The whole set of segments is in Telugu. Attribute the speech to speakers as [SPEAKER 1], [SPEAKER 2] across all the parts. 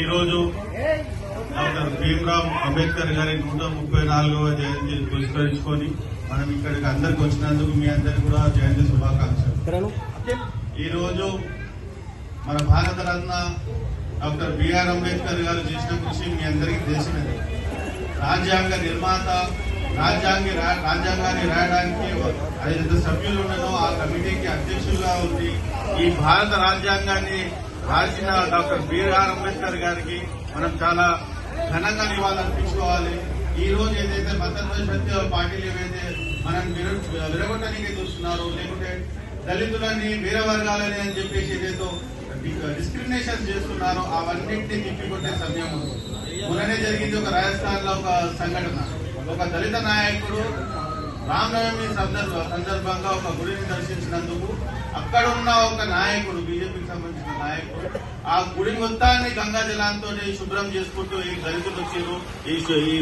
[SPEAKER 1] ఈరోజు డాక్టర్ భీమ్రావ్ అంబేద్కర్ గారి నూట ముప్పై నాలుగవ జయంతి పురస్కరించుకొని మనం ఇక్కడికి అందరికి వచ్చినందుకు మీ అందరికి కూడా జయంతి శుభాకాంక్షలు. ఈ రోజు మన భారత రత్న డాక్టర్ బిఆర్ అంబేద్కర్ గారు చేసిన కృషి మీ అందరికీ తెలిసినది. రాజ్యాంగ నిర్మాత రాజ్యాంగ రాజ్యాంగాన్ని రాయడానికి ఐదు సభ్యులు ఉన్నదో ఆ కమిటీకి అధ్యక్షులుగా ఉంది ఈ భారత రాజ్యాంగాన్ని రాసిన డాక్టర్ బిఆర్ అంబేద్కర్ గారికి మనం చాలా ఘనంగా నివాళులర్పించుకోవాలి ఈ రోజు ఏదైతే మధ్యప్రదేశ్ పార్టీలు ఏవైతే మనం విర- విరగొట్టడానికి చూస్తున్నారో లేకుంటే దళితులని వేరే వర్గాలని అని చెప్పేసి ఏదైతే డిస్క్రిమినేషన్ చేస్తున్నారో అవన్నింటినీ తిప్పికొట్టే సమయం మొన్ననే జరిగింది ఒక రాజస్థాన్ లో ఒక సంఘటన ఒక దళిత నాయకుడు రామనవమి సందర్భ సందర్భంగా ఒక గుడిని దర్శించినందుకు అక్కడ ఉన్న ఒక నాయకుడు బీజేపీకి సంబంధించిన నాయకుడు ఆ గుడి మొత్తాన్ని గంగా జలాంతో శుభ్రం చేసుకుంటూ ఈ దళితులు వచ్చారు. ఈ ఈ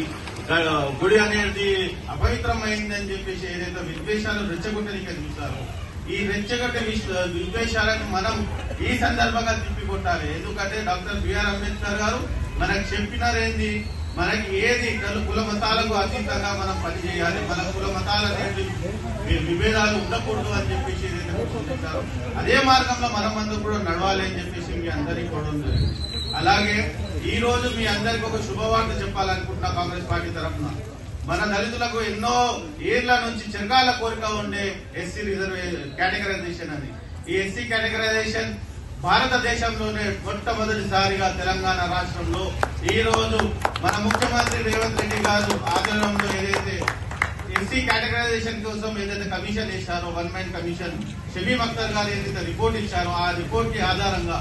[SPEAKER 1] గుడి అనేది అపవిత్రమైందని చెప్పేసి ఏదైతే విద్వేషాలు రెచ్చగొట్టడానికి చూస్తారు ఈ రెచ్చగొట్టే విద్వేషాలను మనం ఈ సందర్భంగా తిప్పికొట్టాలి. ఎందుకంటే డాక్టర్ బిఆర్ అంబేద్కర్ గారు మనకు చెప్పినారేంది? మనకి ఏది కుల మతాలకు అతీతంగా మనం పనిచేయాలి మన కుల మతాలు అనేది విభేదాలు ఉండకూడదు అని చెప్పేసి ఏదైతే అదే మార్గంలో మనం అందరూ కూడా నడవాలి అని చెప్పేసి మీ అందరికీ కూడా ఉంది. అలాగే ఈ రోజు మీ అందరికి ఒక శుభవార్త చెప్పాలనుకుంటున్నా కాంగ్రెస్ పార్టీ తరఫున. మన దళితులకు ఎన్నో ఏళ్ళ నుంచి చిరకాల కోరిక ఉండే ఎస్సీ రిజర్వే కేటగరైజేషన్ అని. ఈ ఎస్సీ కేటగరైజేషన్ భారతదేశంలోనే మొట్టమొదటిసారిగా తెలంగాణ రాష్ట్రంలో ఈ రోజు మన ముఖ్యమంత్రి రేవంత్ రెడ్డి గారు ఆధ్వర్యంలో ఏదైతే ఎస్సీ కేటగరైజేషన్ కోసం ఏదైతే కమిషన్ వేశారో వన్ మ్యాన్ కమిషన్ షబీ అఖ్తర్ గారు ఏదైతే రిపోర్ట్ ఇచ్చారో ఆ రిపోర్ట్కి ఆధారంగా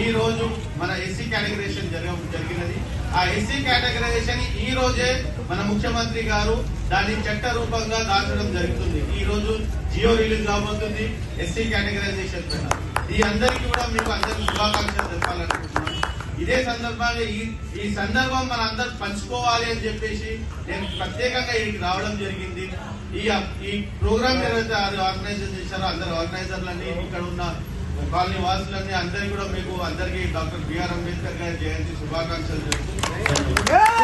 [SPEAKER 1] ఈ రోజు మన ఎస్సీ కేటగరైజేషన్ జరగ జరిగినది. ఆ ఎస్సీ కేటగరైజేషన్ ఈ రోజే మన ముఖ్యమంత్రి గారు దాన్ని చట్ట రూపంగా దాచడం జరుగుతుంది. ఈ రోజు జియో రిలీజ్ కాబోతుంది ఎస్సీ కేటగరైజేషన్ పైన. ఈ అందరికీ కూడా మీకు అందరికి శుభాకాంక్షలు చెప్పాలనుకుంటున్నాను. ఇదే సందర్భంగా ఈ ఈ సందర్భం మన అందరు పంచుకోవాలి అని చెప్పేసి నేను ప్రత్యేకంగా ఇక్కడికి రావడం జరిగింది. ఈ ఈ ప్రోగ్రామ్ ఏదైతే ఆర్గనైజర్ చేశారో అందరు ఆర్గనైజర్లని ఇక్కడ ఉన్న కాలనీ వాసులన్నీ అందరికీ కూడా మీకు అందరికీ డాక్టర్ బిఆర్ అంబేద్కర్ గారి జయంతి శుభాకాంక్షలు చెప్తూ